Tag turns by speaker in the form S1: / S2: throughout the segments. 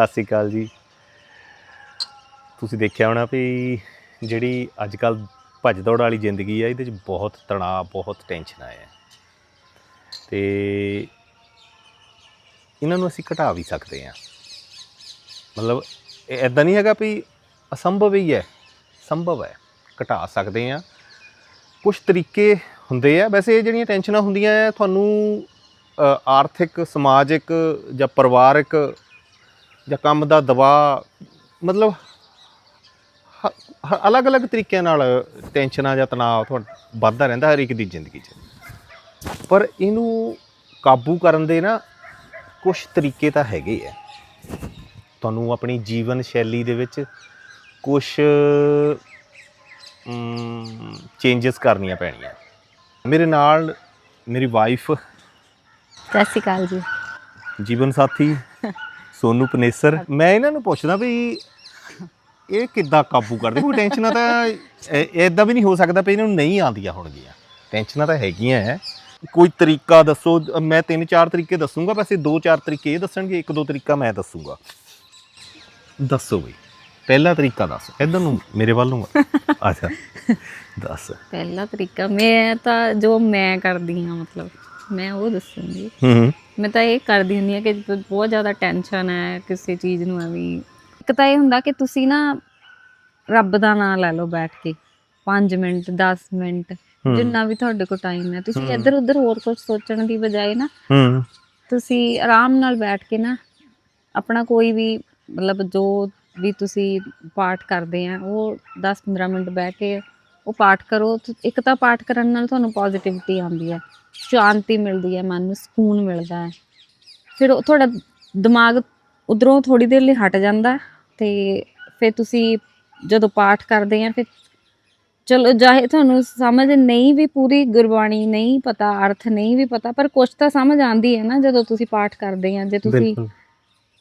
S1: ਸਤਿ ਸ਼੍ਰੀ ਅਕਾਲ ਜੀ। ਤੁਸੀਂ ਦੇਖਿਆ ਹੋਣਾ ਵੀ ਜਿਹੜੀ ਅੱਜ ਕੱਲ ਭੱਜ ਦੌੜ ਵਾਲੀ ਜ਼ਿੰਦਗੀ ਆ, ਇਹਦੇ ਵਿੱਚ ਬਹੁਤ ਤਣਾਅ, ਬਹੁਤ ਟੈਨਸ਼ਨ ਆਇਆ ਤੇ ਇਹਨਾਂ ਨੂੰ ਅਸੀਂ ਘਟਾ ਵੀ ਸਕਦੇ ਹਾਂ ਮਤਲਬ ਐਦਾਂ ਨਹੀਂ ਹੈਗਾ ਵੀ ਅਸੰਭਵ ਹੀ ਹੈ, ਸੰਭਵ ਹੈ, ਘਟਾ ਸਕਦੇ ਹਾਂ ਕੁਝ ਤਰੀਕੇ ਹੁੰਦੇ ਆ। ਵੈਸੇ ਇਹ ਜਿਹੜੀਆਂ ਟੈਨਸ਼ਨਾਂ ਹੁੰਦੀਆਂ ਆ, ਤੁਹਾਨੂੰ ਆਰਥਿਕ, ਸਮਾਜਿਕ ਜਾਂ ਪਰਿਵਾਰਕ ਜਾਂ ਕੰਮ ਦਾ ਦਬਾਅ ਮਤਲਬ ਅਲੱਗ-ਅਲੱਗ ਤਰੀਕਿਆਂ ਨਾਲ ਟੈਨਸ਼ਨਾਂ ਜਾਂ ਤਣਾਅ ਤੁਹਾਡਾ ਵੱਧਦਾ ਰਹਿੰਦਾ ਹਰ ਇੱਕ ਦੀ ਜ਼ਿੰਦਗੀ 'ਚ। ਪਰ ਇਹਨੂੰ ਕਾਬੂ ਕਰਨ ਦੇ ਨਾ ਕੁਝ ਤਰੀਕੇ ਤਾਂ ਹੈਗੇ ਆ। ਤੁਹਾਨੂੰ ਆਪਣੀ ਜੀਵਨ ਸ਼ੈਲੀ ਦੇ ਵਿੱਚ ਕੁਝ ਚੇਂਜਸ ਕਰਨੀਆਂ ਪੈਣੀਆਂ। ਮੇਰੇ ਨਾਲ ਮੇਰੀ ਵਾਈਫ
S2: ਸਤਿ ਸ਼੍ਰੀ ਅਕਾਲ ਜੀ।
S1: ਜੀਵਨ ਸਾਥੀ ਸੋਨੂ ਪਨੇਸਰ ਮੈਂ ਇਹਨਾਂ ਨੂੰ ਪੁੱਛਦਾ ਵੀ ਇਹ ਕਿੱਦਾਂ ਕਾਬੂ ਕਰਦੇ? ਕੋਈ ਟੈਨਸ਼ਨਾਂ ਤਾਂ ਐਦਾਂ ਵੀ ਨਹੀਂ ਹੋ ਸਕਦਾ ਵੀ ਇਹਨਾਂ ਨੂੰ ਨਹੀਂ ਆਉਂਦੀਆਂ ਹੋਣਗੀਆਂ। ਟੈਨਸ਼ਨਾਂ ਤਾਂ ਹੈਗੀਆਂ ਹੈ ਕੋਈ ਤਰੀਕਾ ਦੱਸੋ ਮੈਂ ਤਿੰਨ ਚਾਰ ਤਰੀਕੇ ਦੱਸੂਗਾ ਵੈਸੇ ਦੋ ਚਾਰ ਤਰੀਕੇ ਇਹ ਦੱਸਣਗੇ ਇੱਕ ਦੋ ਤਰੀਕਾ ਮੈਂ ਦੱਸੂਗਾ। ਦੱਸੋ ਬਈ ਪਹਿਲਾ ਤਰੀਕਾ ਦੱਸ ਇਧਰ ਨੂੰ ਮੇਰੇ ਵੱਲ ਨੂੰ ਅੱਛਾ ਦੱਸ।
S2: ਪਹਿਲਾ ਤਰੀਕਾ ਮੈਂ ਤਾਂ ਜੋ ਮੈਂ ਕਰਦੀ ਹਾਂ ਮਤਲਬ। ਮੈਂ ਉਹ ਦੱਸੂੰਗੀ।
S1: ਹੂੰ
S2: ਮੈਂ ਤਾਂ ਇਹ ਕਰਦੀ ਹੁੰਦੀ ਹਾਂ ਕਿ ਜਦੋਂ ਬਹੁਤ ਜ਼ਿਆਦਾ ਟੈਨਸ਼ਨ ਹੈ ਕਿਸੇ ਚੀਜ਼ ਨੂੰ ਐਵੇਂ ਇੱਕ ਤਾਂ ਇਹ ਹੁੰਦਾ ਕਿ ਤੁਸੀਂ ਨਾ ਰੱਬ ਦਾ ਨਾਮ ਲੈ ਲਓ ਬੈਠ ਕੇ। 5 ਮਿੰਟ 10 ਮਿੰਟ। ਜਿੰਨਾ ਵੀ ਤੁਹਾਡੇ ਕੋਲ ਟਾਈਮ ਹੈ। ਤੁਸੀਂ। ਇੱਧਰ ਉੱਧਰ ਹੋਰ ਕੁਝ ਸੋਚਣ ਦੀ ਬਜਾਏ ਨਾ
S1: ਹੂੰ
S2: ਤੁਸੀਂ ਆਰਾਮ ਨਾਲ ਬੈਠ ਕੇ ਨਾ ਆਪਣਾ ਕੋਈ ਵੀ ਮਤਲਬ ਜੋ ਵੀ ਤੁਸੀਂ ਪਾਠ ਕਰਦੇ ਆ ਉਹ 10-15 ਮਿੰਟ ਬਹਿ ਕੇ ਉਹ ਪਾਠ ਕਰੋ। ਇੱਕ ਤਾਂ ਪਾਠ ਕਰਨ ਨਾਲ ਤੁਹਾਨੂੰ ਪੋਜ਼ਿਟਿਵਿਟੀ ਆਉਂਦੀ ਹੈ। ਸ਼ਾਂਤੀ ਮਿਲਦੀ ਹੈ ਮਨ ਨੂੰ ਸਕੂਨ ਮਿਲਦਾ ਹੈ। ਫਿਰ ਉਹ ਤੁਹਾਡਾ ਦਿਮਾਗ ਉਧਰੋਂ ਥੋੜੀ ਦੇਰ ਲਈ ਹਟ ਜਾਂਦਾ ਤੇ ਫਿਰ ਤੁਸੀਂ ਜਦੋਂ ਪਾਠ ਕਰਦੇ ਆ ਫਿਰ ਚਲੋ ਚਾਹੇ ਤੁਹਾਨੂੰ ਸਮਝ ਨਹੀਂ ਵੀ ਪੂਰੀ ਗੁਰਬਾਣੀ ਨਹੀਂ ਪਤਾ ਅਰਥ ਨਹੀਂ ਵੀ ਪਤਾ ਪਰ ਕੁਝ ਤਾਂ ਸਮਝ ਆਉਂਦੀ ਹੈ ਨਾ ਜਦੋਂ ਤੁਸੀਂ ਪਾਠ ਕਰਦੇ ਆ ਜੇ ਤੁਸੀਂ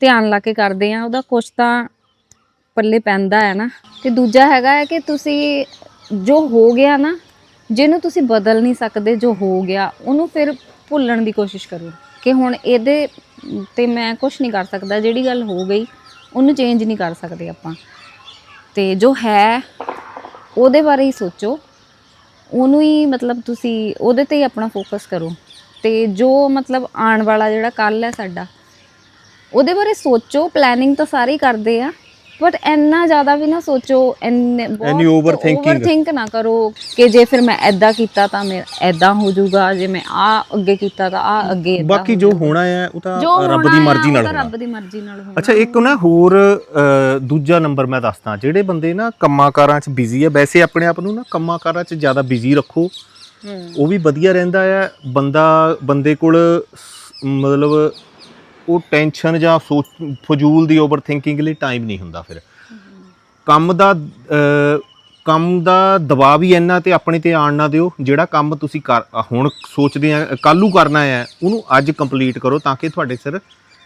S2: ਧਿਆਨ ਲਾ ਕੇ ਕਰਦੇ ਆ ਉਹਦਾ ਕੁਝ ਤਾਂ ਪੱਲੇ ਪੈਂਦਾ ਹੈ ਨਾ। ਤੇ ਦੂਜਾ ਹੈਗਾ ਹੈ ਕਿ ਤੁਸੀਂ ਜੋ ਹੋ ਗਿਆ ਨਾ ਜਿਹਨੂੰ ਤੁਸੀਂ ਬਦਲ ਨਹੀਂ ਸਕਦੇ ਜੋ ਹੋ ਗਿਆ, ਉਹਨੂੰ ਫਿਰ ਭੁੱਲਣ ਦੀ ਕੋਸ਼ਿਸ਼ ਕਰੋ। ਕਿ ਹੁਣ ਇਹਦੇ ਤੇ ਮੈਂ ਕੁਝ ਨਹੀਂ ਕਰ ਸਕਦਾ, ਜਿਹੜੀ ਗੱਲ ਹੋ ਗਈ, ਉਹਨੂੰ ਚੇਂਜ ਨਹੀਂ ਕਰ ਸਕਦੇ ਆਪਾਂ। ਤੇ ਜੋ ਹੈ, ਉਹਦੇ ਬਾਰੇ ਹੀ ਸੋਚੋ। ਉਹਨੂੰ ਹੀ ਮਤਲਬ ਤੁਸੀਂ ਉਹਦੇ ਤੇ ਹੀ ਆਪਣਾ ਫੋਕਸ ਕਰੋ। ਤੇ ਜੋ ਮਤਲਬ ਆਉਣ ਵਾਲਾ ਜਿਹੜਾ ਕੱਲ ਹੈ ਸਾਡਾ, ਉਹਦੇ ਬਾਰੇ ਸੋਚੋ ਪਲੈਨਿੰਗ ਤਾਂ ਸਾਰੇ ਹੀ ਕਰਦੇ ਆ। ਬਟ ਇੰਨਾ ਜ਼ਿਆਦਾ ਵੀ ਨਾ ਸੋਚੋ ਇੰਨੇ
S1: overthinking।
S2: ਓਵਰਥਿੰਕ ਨਾ ਕਰੋ ਕਿ ਜੇ ਫਿਰ ਮੈਂ ਐਦਾਂ ਕੀਤਾ ਤਾਂ ਮੇਰਾ ਐਦਾਂ ਹੋ ਜਾਊਗਾ ਜੇ ਮੈਂ ਆ ਅੱਗੇ ਕੀਤਾ ਤਾਂ ਆ ਅੱਗੇ
S1: ਬਾਕੀ ਜੋ। ਹੋਣਾ ਹੈ ਉਹ ਤਾਂ ਰੱਬ ਦੀ
S2: ਆ,
S1: ਮਰਜ਼ੀ ਨਾਲ ਹੋਣਾ।
S2: ਰੱਬ ਦੀ ਮਰਜ਼ੀ ਨਾਲ ਹੋਣਾ।
S1: ਅੱਛਾ ਇੱਕ ਨਾ ਹੋਰ ਦੂਜਾ ਨੰਬਰ ਮੈਂ ਦੱਸਦਾ। ਜਿਹੜੇ ਬੰਦੇ ਨਾ ਕੰਮਾਂ ਕਾਰਾਂ 'ਚ ਬਿਜ਼ੀ ਆ ਵੈਸੇ ਆਪਣੇ ਆਪ ਨੂੰ ਨਾ ਕੰਮਾਂ ਕਾਰਾਂ 'ਚ ਜ਼ਿਆਦਾ ਬਿਜ਼ੀ ਰੱਖੋ। ਉਹ ਵੀ ਵਧੀਆ ਰਹਿੰਦਾ ਹੈ। ਬੰਦਾ ਬੰਦੇ ਕੋਲ ਮਤਲਬ ਉਹ ਟੈਨਸ਼ਨ ਜਾਂ ਸੋਚ ਫਜ਼ੂਲ ਦੀ ਓਵਰ ਥਿੰਕਿੰਗ ਲਈ ਟਾਈਮ ਨਹੀਂ ਹੁੰਦਾ ਫਿਰ। ਕੰਮ ਦਾ ਅ, ਕੰਮ ਦਾ ਦਬਾਅ ਵੀ ਇੰਨਾ ਤੇ ਆਪਣੇ ਤੇ ਆਣ ਨਾ ਦਿਓ ਜਿਹੜਾ ਕੰਮ ਤੁਸੀਂ ਕਰ ਹੁਣ ਸੋਚਦੇ ਆ ਕੱਲੂ ਕਰਨਾ ਹੈ ਉਹਨੂੰ ਅੱਜ ਕੰਪਲੀਟ ਕਰੋ ਤਾਂ ਕਿ ਤੁਹਾਡੇ ਸਿਰ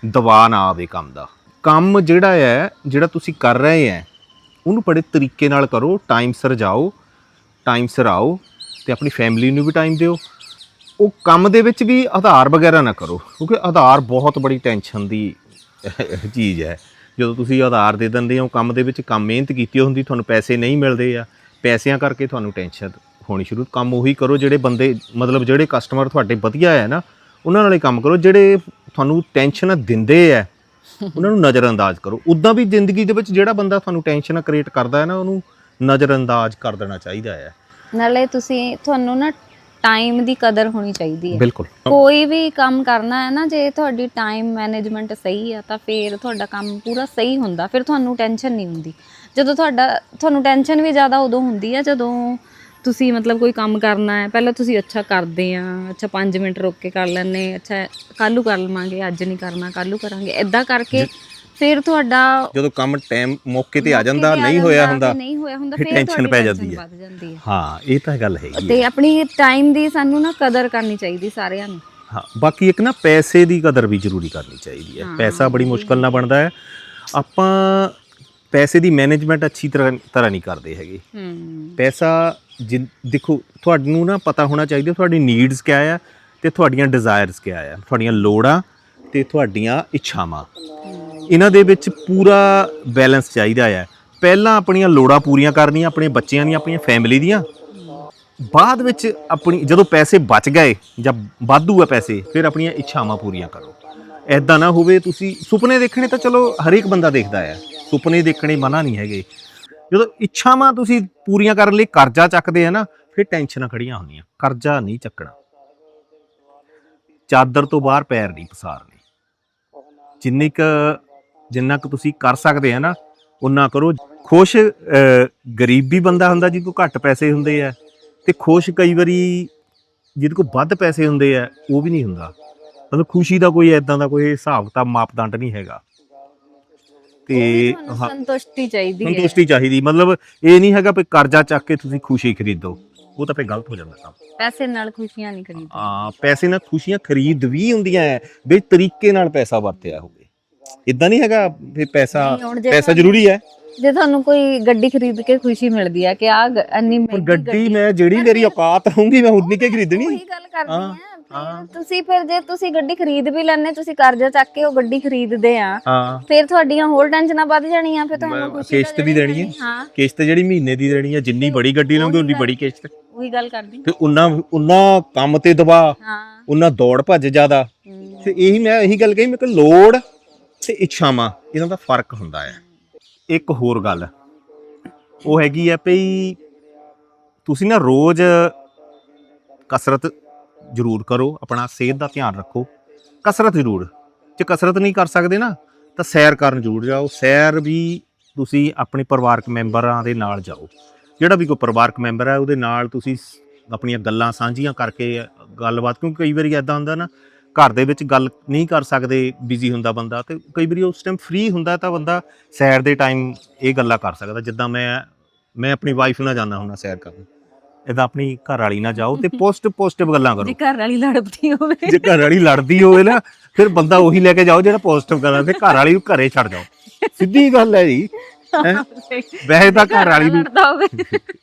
S1: ਦਬਾਅ ਨਾ ਆਵੇ ਕੰਮ ਦਾ। ਕੰਮ ਜਿਹੜਾ ਹੈ ਜਿਹੜਾ ਤੁਸੀਂ ਕਰ ਰਹੇ ਹੈ ਉਹਨੂੰ ਬੜੇ ਤਰੀਕੇ ਨਾਲ ਕਰੋ ਟਾਈਮ ਸਿਰ ਜਾਓ ਟਾਈਮ ਸਿਰ ਆਓ ਤੇ ਆਪਣੀ ਫੈਮਿਲੀ ਨੂੰ ਵੀ ਟਾਈਮ ਦਿਓ ਉਹ ਕੰਮ ਦੇ ਵਿੱਚ ਵੀ ਆਧਾਰ ਵਗੈਰਾ ਨਾ ਕਰੋ, ਕਿਉਂਕਿ ਆਧਾਰ ਬਹੁਤ ਬੜੀ ਟੈਨਸ਼ਨ ਦੀ ਚੀਜ਼ ਹੈ। ਜਦੋਂ ਤੁਸੀਂ ਆਧਾਰ ਦੇ ਦਿੰਦੇ ਹੋ, ਕੰਮ ਦੇ ਵਿੱਚ ਕੰਮ ਮਿਹਨਤ ਕੀਤੀ ਹੁੰਦੀ, ਤੁਹਾਨੂੰ ਪੈਸੇ ਨਹੀਂ ਮਿਲਦੇ ਆ। ਪੈਸਿਆਂ ਕਰਕੇ ਤੁਹਾਨੂੰ ਟੈਨਸ਼ਨ ਹੋਣੀ ਸ਼ੁਰੂ, ਕੰਮ ਉਹੀ ਕਰੋ ਜਿਹੜੇ ਬੰਦੇ, ਮਤਲਬ ਜਿਹੜੇ ਕਸਟਮਰ ਤੁਹਾਡੇ ਵਧੀਆ ਹੈ ਨਾ, ਉਹਨਾਂ ਨਾਲ ਹੀ ਕੰਮ ਕਰੋ, ਜਿਹੜੇ ਤੁਹਾਨੂੰ ਟੈਨਸ਼ਨ ਦਿੰਦੇ ਆ, ਉਹਨਾਂ ਨੂੰ ਨਜ਼ਰਅੰਦਾਜ਼ ਕਰੋ। ਉਦਾਂ ਵੀ ਜ਼ਿੰਦਗੀ ਦੇ ਵਿੱਚ ਜਿਹੜਾ ਬੰਦਾ ਤੁਹਾਨੂੰ ਟੈਨਸ਼ਨ ਕ੍ਰੀਏਟ ਕਰਦਾ ਹੈ ਨਾ, ਉਹਨੂੰ ਨਜ਼ਰਅੰਦਾਜ਼ ਕਰ ਦੇਣਾ ਚਾਹੀਦਾ ਹੈ।
S2: ਨਾਲੇ ਤੁਸੀਂ, ਤੁਹਾਨੂੰ ਨਾ ਟਾਈਮ ਦੀ ਕਦਰ ਹੋਣੀ ਚਾਹੀਦੀ ਹੈ।
S1: ਬਿਲਕੁਲ।
S2: ਕੋਈ ਵੀ ਕੰਮ ਕਰਨਾ ਹੈ ਨਾ ਜੇ ਤੁਹਾਡੀ ਟਾਈਮ ਮੈਨੇਜਮੈਂਟ ਸਹੀ ਆ ਤਾਂ ਫਿਰ ਤੁਹਾਡਾ ਕੰਮ ਪੂਰਾ ਸਹੀ ਹੁੰਦਾ ਫਿਰ ਤੁਹਾਨੂੰ ਟੈਨਸ਼ਨ ਨਹੀਂ ਹੁੰਦੀ। ਜਦੋਂ ਤੁਹਾਡਾ ਤੁਹਾਨੂੰ ਟੈਨਸ਼ਨ ਵੀ ਜ਼ਿਆਦਾ ਉਦੋਂ ਹੁੰਦੀ ਹੈ ਜਦੋਂ ਤੁਸੀਂ ਮਤਲਬ ਕੋਈ ਕੰਮ ਕਰਨਾ ਹੈ ਪਹਿਲਾਂ ਤੁਸੀਂ ਅੱਛਾ ਕਰਦੇ ਆ ਅੱਛਾ 5 ਮਿੰਟ ਰੁਕ ਕੇ ਕਰ ਲੈਣੇ ਅੱਛਾ ਕੱਲੂ ਕਰ ਲਵਾਂਗੇ ਅੱਜ ਨਹੀਂ ਕਰਨਾ ਕੱਲੂ ਕਰਾਂਗੇ ਐਦਾਂ ਕਰਕੇ ਫਿਰ ਤੁਹਾਡਾ
S1: ਜਦੋਂ ਕੰਮ ਟਾਈਮ ਮੌਕੇ ਤੇ ਆ ਜਾਂਦਾ ਨਹੀਂ ਹੋਇਆ ਹੁੰਦਾ
S2: ਨਹੀਂ ਹੋਇਆ ਹੁੰਦਾ
S1: ਫਿਰ
S2: ਤੁਹਾਡੀ
S1: ਪੈ ਜਾਂਦੀ ਹੈ।
S2: ਵੱਧ ਜਾਂਦੀ ਹੈ।
S1: ਹਾਂ ਇਹ ਤਾਂ ਗੱਲ ਹੈਗੀ ਹੈ।
S2: ਤੇ ਆਪਣੀ ਟਾਈਮ ਦੀ ਸਾਨੂੰ ਨਾ ਕਦਰ ਕਰਨੀ ਚਾਹੀਦੀ ਸਾਰਿਆਂ ਨੂੰ।
S1: ਹਾਂ ਬਾਕੀ ਇੱਕ ਨਾ ਪੈਸੇ ਦੀ ਕਦਰ ਵੀ ਜ਼ਰੂਰੀ ਕਰਨੀ ਚਾਹੀਦੀ ਹੈ।
S2: ਹਾਂ,
S1: ਪੈਸਾ ਬੜੀ ਮੁਸ਼ਕਲ ਨਾਲ ਬਣਦਾ ਹੈ। ਆਪਾਂ ਪੈਸੇ ਦੀ ਮੈਨੇਜਮੈਂਟ ਅੱਛੀ ਤਰ੍ਹਾਂ ਤਰ੍ਹਾਂ ਨਹੀਂ ਕਰਦੇ ਹੈਗੇ।
S2: ਹੂੰ।
S1: ਪੈਸਾ ਜਿ- ਦੇਖੋ ਤੁਹਾਨੂੰ ਨਾ ਪਤਾ ਹੋਣਾ ਚਾਹੀਦਾ ਤੁਹਾਡੀ ਨੀਡਸ ਕਿਆ ਆ ਤੇ ਤੁਹਾਡੀਆਂ ਡਿਜ਼ਾਇਰਸ ਕਿਆ ਆ ਤੁਹਾਡੀਆਂ ਲੋੜਾਂ ਤੇ ਤੁਹਾਡੀਆਂ ਇੱਛਾਵਾਂ। ਇਹਨਾਂ ਦੇ ਵਿੱਚ ਪੂਰਾ ਬੈਲੈਂਸ ਚਾਹੀਦਾ ਆ ਪਹਿਲਾਂ ਆਪਣੀਆਂ ਲੋੜਾਂ ਪੂਰੀਆਂ ਕਰਨੀਆਂ ਆਪਣੇ ਬੱਚਿਆਂ ਦੀਆਂ ਆਪਣੀਆਂ ਫੈਮਿਲੀ ਦੀਆਂ। ਬਾਅਦ ਵਿੱਚ ਆਪਣੀ ਜਦੋਂ ਪੈਸੇ ਬਚ ਗਏ ਜਾਂ ਵਾਧੂ ਆ ਪੈਸੇ, ਫਿਰ ਆਪਣੀਆਂ ਇੱਛਾਵਾਂ ਪੂਰੀਆਂ ਕਰੋ। ਐਦਾਂ ਨਾ ਹੋਵੇ ਤੁਸੀਂ ਸੁਪਨੇ ਦੇਖਣੇ ਤਾਂ ਚਲੋ ਹਰੇਕ ਬੰਦਾ ਦੇਖਦਾ ਹੈ। ਸੁਪਨੇ ਦੇਖਣੇ ਮਨਾ ਨਹੀਂ ਹੈਗੇ। ਜਦੋਂ ਇੱਛਾਵਾਂ ਤੁਸੀਂ ਪੂਰੀਆਂ ਕਰਨ ਲਈ ਕਰਜ਼ਾ ਚੱਕਦੇ ਆ ਨਾ, ਫਿਰ ਟੈਨਸ਼ਨਾਂ ਖੜੀਆਂ ਹੁੰਦੀਆਂ। ਕਰਜ਼ਾ ਨਹੀਂ ਚੱਕਣਾ। ਚਾਦਰ ਤੋਂ ਬਾਹਰ ਪੈਰ ਨਹੀਂ ਪਸਾਰਨੇ। ਜਿੰਨੀ ਕ ਜਿੰਨਾ ਕੁ ਤੁਸੀਂ ਕਰ ਸਕਦੇ ਆ ਨਾ ਉਨਾ ਕਰੋ। ਖੁਸ਼ ਗਰੀਬ ਵੀ ਬੰਦਾ ਹੁੰਦਾ ਜਿਹਦੇ ਕੋਲ ਘੱਟ ਪੈਸੇ ਹੁੰਦੇ ਆ ਤੇ ਖੁਸ਼ ਕਈ ਵਾਰੀ ਜਿਹਦੇ ਕੋਲ ਵੱਧ ਪੈਸੇ ਹੁੰਦੇ ਆ ਉਹ ਵੀ ਨਹੀਂ ਹੁੰਦਾ। ਮਤਲਬ ਖੁਸ਼ੀ ਦਾ ਕੋਈ ਐਦਾਂ ਦਾ ਕੋਈ ਹਿਸਾਬ ਕਿਤਾਬ ਮਾਪਦੰਡ ਨਹੀਂ ਹੈਗਾ। ਤੇ ਹਾਂ,
S2: ਸੰਤੁਸ਼ਟੀ ਚਾਹੀਦੀ ਹੈ।
S1: ਸੰਤੁਸ਼ਟੀ ਚਾਹੀਦੀ। ਮਤਲਬ ਇਹ ਨਹੀਂ ਹੈਗਾ ਵੀ ਕਰਜ਼ਾ ਚੱਕ ਕੇ ਤੁਸੀਂ ਖੁਸ਼ੀ ਖਰੀਦੋ। ਉਹ ਤਾਂ ਫੇ ਗਲਤ ਹੋ ਜਾਂਦਾ ਕੰਮ।
S2: ਪੈਸੇ ਨਾਲ ਖੁਸ਼ੀਆਂ ਨਹੀਂ ਖਰੀਦੀ
S1: ਆ ਪੈਸੇ ਨਾਲ ਖੁਸ਼ੀਆਂ ਖਰੀਦ ਵੀ ਹੁੰਦੀਆਂ ਐ। ਵੀ ਤਰੀਕੇ ਨਾਲ ਪੈਸਾ ਵਰਤਿਆ ਹੋਵੇ। ਇਦਾਂ ਨਹੀਂ ਹੈਗਾ ਵੀ ਪੈਸਾ
S2: ਨਹੀਂ, ਹੁਣ ਜੇ
S1: ਪੈਸਾ
S2: ਤੁਹਾਨੂੰ-
S1: ਜ਼ਰੂਰੀ ਹੈ।
S2: ਜੇ ਤੁਹਾਨੂੰ ਕੋਈ ਗੱਡੀ ਖਰੀਦ ਕੇ ਖੁਸ਼ੀ ਮਿਲਦੀ ਹੈ ਕਿ ਆ ਇੰਨੀ
S1: ਪਰ
S2: ਮਹਿੰਗੀ
S1: ਗੱਡੀ ਮੈਂ ਜਿਹੜੀ ਮੇਰੀ ਔਕਾਤ ਹੋਊਗੀ ਮੈਂ ਉਨੀ ਕੇ ਖਰੀਦਣੀ।
S2: ਉਹੀ ਗੱਲ ਕਰਦੀ
S1: ਹਾਂ।
S2: ਫਿਰ ਤੁਸੀਂ ਫਿਰ ਜੇ ਤੁਸੀਂ ਗੱਡੀ ਖਰੀਦ ਵੀ ਲੈਣੇ ਤੁਸੀਂ ਕਰਜ਼ਾ ਚੱਕ ਕੇ ਉਹ ਗੱਡੀ ਖਰੀਦਦੇ ਆ।
S1: ਹਾਂ।
S2: ਫਿਰ ਤੁਹਾਡੀਆਂ ਹੋਰ ਟੈਨਸ਼ਨਾਂ ਵੱਧ ਜਾਣੀਆਂ ਫਿਰ ਤੁਹਾਨੂੰ
S1: ਮੈਂ
S2: ਖੁਸ਼ੀ ਤਾਂ
S1: ਕਿਸ਼ਤ ਵੀ ਦੇਣੀ ਹੈ।
S2: ਹਾਂ।
S1: ਕਿਸ਼ਤ ਜਿਹੜੀ ਮਹੀਨੇ ਦੀ ਦੇਣੀ ਹੈ ਜਿੰਨੀ ਬੜੀ ਗੱਡੀ ਲਓਗੇ ਉਨੀ ਬੜੀ ਕਿਸ਼ਤ।
S2: ਉਹੀ ਗੱਲ ਕਰਦੀ।
S1: ਤੇ ਉਨਾ ਉਨਾ ਕੰਮ ਤੇ ਦਬਾ
S2: ਹਾਂ।
S1: ਉਨਾ ਦੌੜ ਭੱਜ ਜ਼ਿਆਦਾ।
S2: ਹਮ,
S1: ਤੇ ਇਹੀ ਮੈਂ ਇਹੀ ਗੱਲ ਕਹੀ ਮੈਂ ਕਿ ਲੋੜ ਤੇ ਇੱਛਾਵਾਂ, ਇਹਨਾਂ ਦਾ ਫ਼ਰਕ ਹੁੰਦਾ ਹੈ। ਇੱਕ ਹੋਰ ਗੱਲ, ਉਹ ਹੈਗੀ ਹੈ ਭਈ ਤੁਸੀਂ ਨਾ ਰੋਜ਼ ਕਸਰਤ ਜ਼ਰੂਰ ਕਰੋ, ਆਪਣਾ ਸਿਹਤ ਦਾ ਧਿਆਨ ਰੱਖੋ। ਕਸਰਤ ਜ਼ਰੂਰ, ਜੇ ਕਸਰਤ ਨਹੀਂ ਕਰ ਸਕਦੇ ਨਾ, ਤਾਂ ਸੈਰ ਕਰਨ ਜ਼ਰੂਰ ਜਾਓ। ਸੈਰ ਵੀ ਤੁਸੀਂ ਆਪਣੇ ਪਰਿਵਾਰਕ ਮੈਂਬਰਾਂ ਦੇ ਨਾਲ ਜਾਓ। ਜਿਹੜਾ ਵੀ ਕੋਈ ਪਰਿਵਾਰਕ ਮੈਂਬਰ ਹੈ, ਉਹਦੇ ਨਾਲ ਤੁਸੀਂ ਆਪਣੀਆਂ ਗੱਲਾਂ ਸਾਂਝੀਆਂ ਕਰਕੇ, ਗੱਲਬਾਤ, ਕਿਉਂਕਿ ਕਈ ਵਾਰੀ ਐਦਾਂ ਹੁੰਦਾ ਨਾ ਘਰ ਦੇ ਵਿੱਚ ਗੱਲ ਨਹੀਂ ਕਰ ਸਕਦੇ ਬਿਜ਼ੀ ਹੁੰਦਾ ਬੰਦਾ ਤੇ ਕਈ ਵਾਰੀ ਉਸ ਟਾਈਮ ਫ੍ਰੀ ਹੁੰਦਾ ਤਾਂ ਬੰਦਾ ਸੈਰ ਦੇ ਟਾਈਮ ਇਹ ਗੱਲਾਂ ਕਰ ਸਕਦਾ ਜਿੱਦਾਂ ਮੈਂ ਮੈਂ ਆਪਣੀ ਵਾਈਫ ਨਾਲ ਜਾਂਦਾ ਹੁੰਦਾ ਸੈਰ ਕਰਨ। ਇਦਾਂ ਆਪਣੀ ਘਰ ਵਾਲੀ ਨਾਲ ਜਾਓ ਤੇ ਪੋਜ਼ਿਟਿਵ ਪੋਜ਼ਿਟਿਵ ਗੱਲਾਂ ਕਰੋ।
S2: ਜੇ ਘਰ ਵਾਲੀ ਲੜਦੀ ਹੋਵੇ।
S1: ਜੇ ਘਰ ਵਾਲੀ ਲੜਦੀ ਹੋਵੇ ਨਾ ਫਿਰ ਬੰਦਾ ਉਹੀ ਲੈ ਕੇ ਜਾਓ ਜਿਹੜਾ ਪੋਜ਼ਿਟਿਵ ਗੱਲਾਂ ਤੇ ਘਰ ਵਾਲੀ ਨੂੰ ਘਰੇ ਛੱਡ ਜਾਓ। ਸਿੱਧੀ ਗੱਲ ਹੈ ਜੀ? ਵੈਸੇ ਤਾਂ ਘਰ ਵਾਲੀ ਨੂੰ
S2: ਲੜਦਾ ਹੋਵੇ।